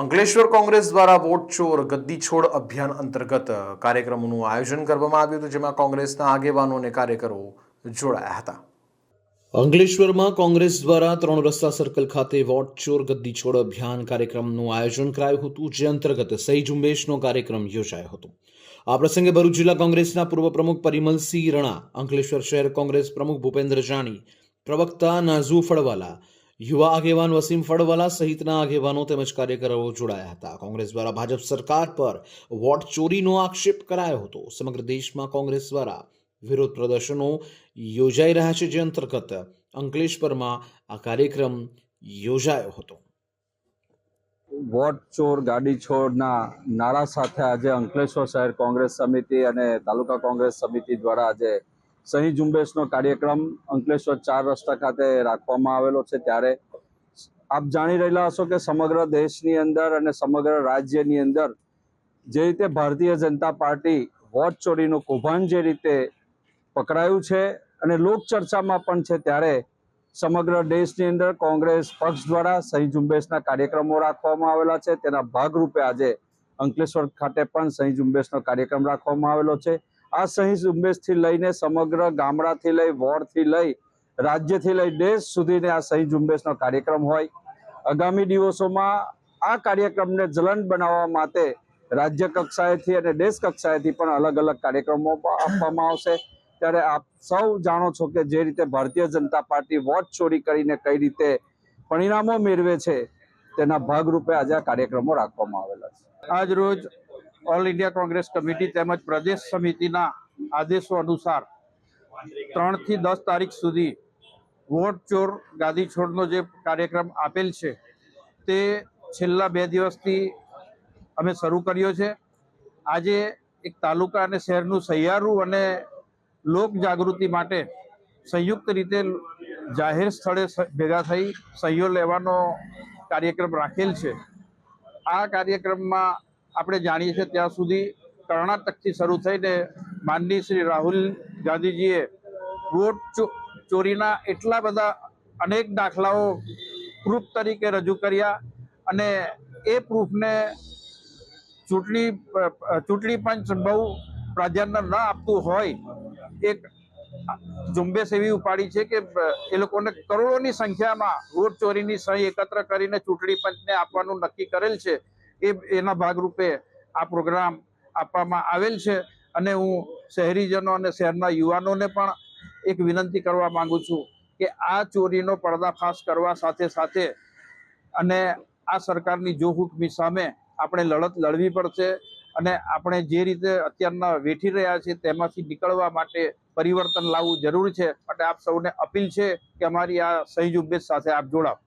અંકલેશ્વર કોંગ્રેસ દ્વારા વોટ ચોર ગદ્દી છોડ અભિયાન અંતર્ગત કાર્યક્રમનું આયોજન કરવામાં આવ્યું હતું, જેમાં કોંગ્રેસના આગેવાનો અને કાર્યકરો જોડાયા હતા. અંકલેશ્વરમાં કોંગ્રેસ દ્વારા ત્રણ રસ્તા સર્કલ ખાતે વોટ ચોર ગદ્દી છોડ અભિયાન કાર્યક્રમનું આયોજન કરાયું હતું, જે અંતર્ગત સહી ઝુંબેશનો કાર્યક્રમ યોજાયો હતો. આ પ્રસંગે ભરૂચ જિલ્લા કોંગ્રેસના પૂર્વ પ્રમુખ પરિમલસિંહ રણા, અંકલેશ્વર શહેર કોંગ્રેસ પ્રમુખ ભૂપેન્દ્ર જાણી, પ્રવક્તા નાઝુ ફળવાલા યુવા આગેવાન વસીમ ફળવાલા સહિતના આગેવાનો તેમજ કાર્યકરો જોડાયા હતા. કોંગ્રેસ દ્વારા ભાજપ સરકાર પર વોટ ચોરીનો આક્ષેપ કરાયો હતો. સમગ્ર દેશમાં કોંગ્રેસ દ્વારા વિરોધ પ્રદર્શનો યોજાઈ રહ્યા છે, જે અંતર્ગત અંકલેશ્વરમાં આ કાર્યક્રમ યોજાયો હતો. વોટ ચોર, ગાડી છોડના નારા સાથે આજે અંકલેશ્વર શહેર કોંગ્રેસ સમિતિ અને તાલુકા કોંગ્રેસ સમિતિ દ્વારા આજે સહી ઝુંબેશનો કાર્યક્રમ અંકલેશ્વર ચાર રસ્તા ખાતે રાખવામાં આવેલો છે. ત્યારે આપ જાણી રહેલા હશો કે સમગ્ર દેશની અંદર અને સમગ્ર રાજ્યની અંદર જે રીતે ભારતીય જનતા પાર્ટી વોટ ચોરીનું કૌભાંડ જે રીતે પકડાયું છે અને લોકચર્ચામાં પણ છે ત્યારે સમગ્ર દેશની અંદર કોંગ્રેસ પક્ષ દ્વારા સહી ઝુંબેશના કાર્યક્રમો રાખવામાં આવેલા છે. તેના ભાગરૂપે આજે અંકલેશ્વર ખાતે પણ સહી ઝુંબેશનો કાર્યક્રમ રાખવામાં આવેલો છે. આ સહી ઝુંબેશથી લઈને સમગ્ર ગામડાથી લઈ વોર્ડથી લઈ રાજ્યથી લઈ દેશ સુધીને આ સહી ઝુંબેશનો કાર્યક્રમ હોય. આગામી દિવસોમાં આ કાર્યક્રમને જલન બનાવવા માટે રાજ્ય કક્ષાએથી અને દેશ કક્ષાએથી પણ અલગ અલગ કાર્યક્રમો આપવામાં આવશે. ત્યારે આપ સૌ જાણો છો કે જે રીતે ભારતીય જનતા પાર્ટી વોટ ચોરી કરીને કઈ રીતે પરિણામો મેળવે છે, તેના ભાગરૂપે આજે આ કાર્યક્રમો રાખવામાં આવેલા છે. આજ રોજ ઓલ ઇન્ડિયા કોંગ્રેસ કમિટી તેમજ પ્રદેશ સમિતિના આદેશો અનુસાર ત્રણથી દસ તારીખ સુધી વોટ ચોર ગાદી છોડનો જે કાર્યક્રમ આપેલ છે, તે છેલ્લા બે દિવસથી અમે શરૂ કર્યો છે. આજે એક તાલુકા અને શહેરનું સહિયારું અને લોક જાગૃતિ માટે સંયુક્ત રીતે જાહેર સ્થળે ભેગા થઈ સહીઓ લેવાનો કાર્યક્રમ રાખેલ છે. આ કાર્યક્રમમાં આપણે જાણીએ છીએ ત્યાં સુધી કર્ણાટકથી શરૂ થઈને માનની શ્રી રાહુલ ગાંધીજીએ વોટ ચોરીના એટલા બધા અનેક દાખલાઓ પ્રૂફ તરીકે રજૂ કર્યા અને એ પ્રૂફને ચૂંટણી ચૂંટણી પંચ બહુ પ્રાધાન્ય ન આપતું હોય, એક ઝુંબેશ એવી ઉપાડી છે કે એ લોકોને કરોડોની સંખ્યામાં વોટ ચોરીની સહી એકત્ર કરીને ચૂંટણી પંચને આપવાનું નક્કી કરેલ છે. એ એના ભાગરૂપે આ પ્રોગ્રામ આપવામાં આવેલ છે. અને હું શહેરીજનો અને શહેરના યુવાનોને પણ એક વિનંતી કરવા માંગુ છું કે આ ચોરીનો પર્દાફાશ કરવા સાથે સાથે અને આ સરકારની જોહુકમી સામે આપણે લડત લડવી પડશે અને આપણે જે રીતે અત્યારના વેઠી રહ્યા છીએ તેમાંથી નીકળવા માટે પરિવર્તન લાવવું જરૂરી છે. માટે આપ સૌને અપીલ છે કે અમારી આ સહી ઝુંબેશ સાથે આપ જોડાવ